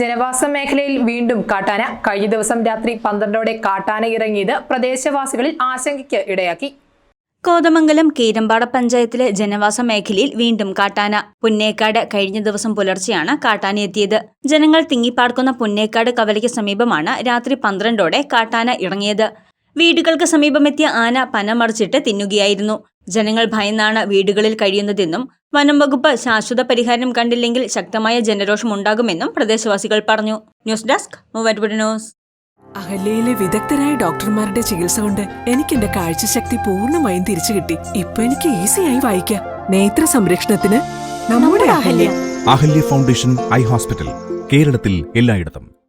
ജനവാസ മേഖലയിൽ വീണ്ടും കാട്ടാന കഴിഞ്ഞ ദിവസം രാത്രി പന്ത്രണ്ടോടെ കാട്ടാന ഇറങ്ങിയത് പ്രദേശവാസികളിൽ ആശങ്കയ്ക്ക് ഇടയാക്കി. കോതമംഗലം കീരമ്പാട പഞ്ചായത്തിലെ ജനവാസ മേഖലയിൽ വീണ്ടും കാട്ടാന. പുന്നേക്കാട് കഴിഞ്ഞ ദിവസം പുലർച്ചെയാണ് കാട്ടാന എത്തിയത്. ജനങ്ങൾ തിങ്ങിപ്പാർക്കുന്ന പുന്നേക്കാട് കവലയ്ക്ക് സമീപമാണ് രാത്രി പന്ത്രണ്ടോടെ കാട്ടാന ഇറങ്ങിയത്. വീടുകൾക്ക് സമീപമെത്തിയ ആന പനമറിച്ചിട്ട് തിന്നുകയായിരുന്നു. ജനങ്ങൾ ഭയന്നാണ് വീടുകളിൽ കഴിയുന്നതെന്നും വനം വകുപ്പ് ശാശ്വത പരിഹാരം കണ്ടില്ലെങ്കിൽ ശക്തമായ ജനരോഷം ഉണ്ടാകുമെന്നും പ്രദേശവാസികൾ പറഞ്ഞു. News desk news. അഹല്യയിലെ വിദഗ്ധരായ ഡോക്ടർമാരുടെ ചികിത്സ കൊണ്ട് എനിക്ക് എന്റെ കാഴ്ചശക്തി പൂർണമായും തിരിച്ചു കിട്ടി. ഇപ്പൊ എനിക്ക് ഈസിയായി വായിക്കാം. നേത്ര സംരക്ഷണത്തിന് നമ്മുടെ Ahalya. Ahalya foundation eye hospital കേരളത്തിൽ എല്ലായിടത്തും.